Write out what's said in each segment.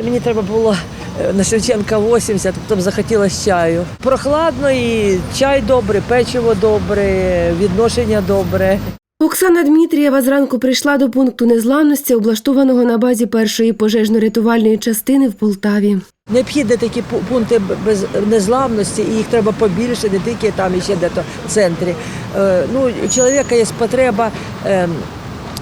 Мені треба було е, на Шевченка 80, потім захотілося чаю. Прохладно і чай добрий, печиво добре, відношення добре. Оксана Дмитрієва зранку прийшла до пункту незламності, облаштованого на базі першої пожежно-рятувальної частини в Полтаві. Необхідні такі пу- пункти без незламності, і їх треба побільше, не тільки там, і ще де-то в центрі. Е, Ну, у чоловіка є потреба ем,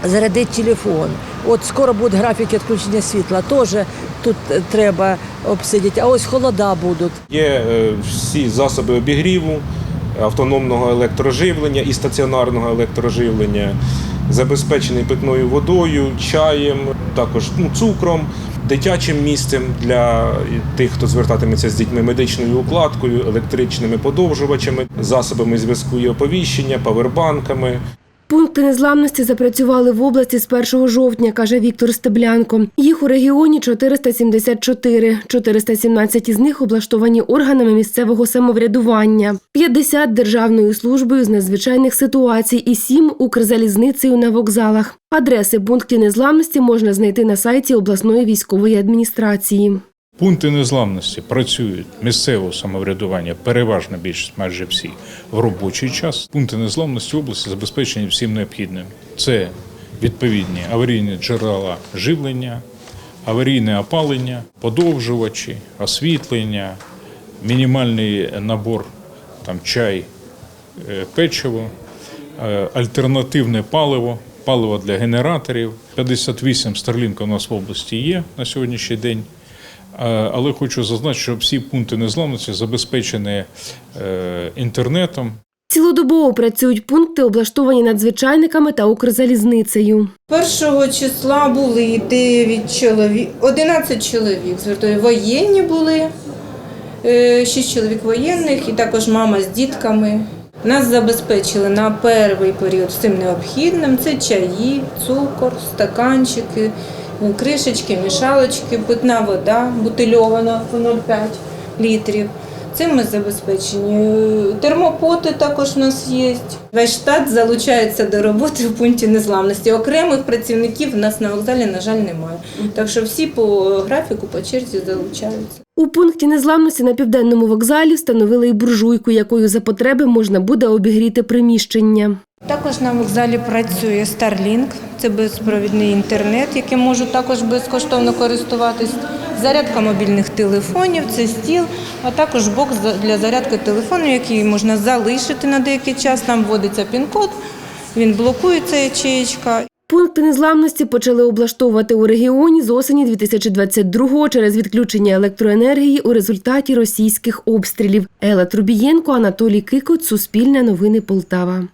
зарядити телефон. От скоро буде графік відключення світла, теж тут е, треба обсидіти. А ось холода будуть. Є е, всі засоби обігріву, автономного електроживлення і стаціонарного електроживлення, забезпечений питною водою, чаєм, також ну, цукром, дитячим місцем для тих, хто звертатиметься з дітьми, медичною укладкою, електричними подовжувачами, засобами зв'язку і оповіщення, павербанками. Пункти незламності запрацювали в області з 1 жовтня, каже Віктор Стеблянко. Їх у регіоні 474. 417 із них облаштовані органами місцевого самоврядування, 50 – державною службою з надзвичайних ситуацій і 7 – Укрзалізницею на вокзалах. Адреси пунктів незламності можна знайти на сайті обласної військової адміністрації. Пункти незламності працюють місцевого самоврядування, переважна більшість, майже всі, в робочий час. Пункти незламності області забезпечені всім необхідним. Це відповідні аварійні джерела живлення, аварійне опалення, подовжувачі, освітлення, мінімальний набор там, чай, е, печиво, е, альтернативне паливо, паливо для генераторів. 58 Starlink у нас в області є на сьогоднішній день. Е, Але хочу зазначити, що всі пункти незламності забезпечені е, інтернетом. Цілодобово працюють пункти, облаштовані надзвичайниками та Укрзалізницею. Першого числа були 9 чоловік, 11 чоловік, звертаю, воєнні були, 6 чоловік воєнних і також мама з дітками. Нас забезпечили на перший період всім необхідним. Це чаї, цукор, стаканчики, кришечки, мішалочки, питна вода бутильована по 0,5 літрів. Цим ми забезпечені. Термопоти також у нас є. Весь штат залучається до роботи в пункті незламності. Окремих працівників у нас на вокзалі, на жаль, немає. Так що всі по графіку, по черзі залучаються. У пункті незламності на південному вокзалі встановили і буржуйку, якою за потреби можна буде обігріти приміщення. Також на вокзалі працює Starlink, це безпровідний інтернет, яким можуть також безкоштовно користуватись. Зарядка мобільних телефонів, це стіл, а також бокс для зарядки телефону, який можна залишити на деякий час. Там вводиться пін-код, він блокується ячеєчка. Пункти незламності почали облаштовувати у регіоні з осені 2022-го через відключення електроенергії у результаті російських обстрілів. Ела Трубієнко, Анатолій Кикот, Суспільне новини Полтава.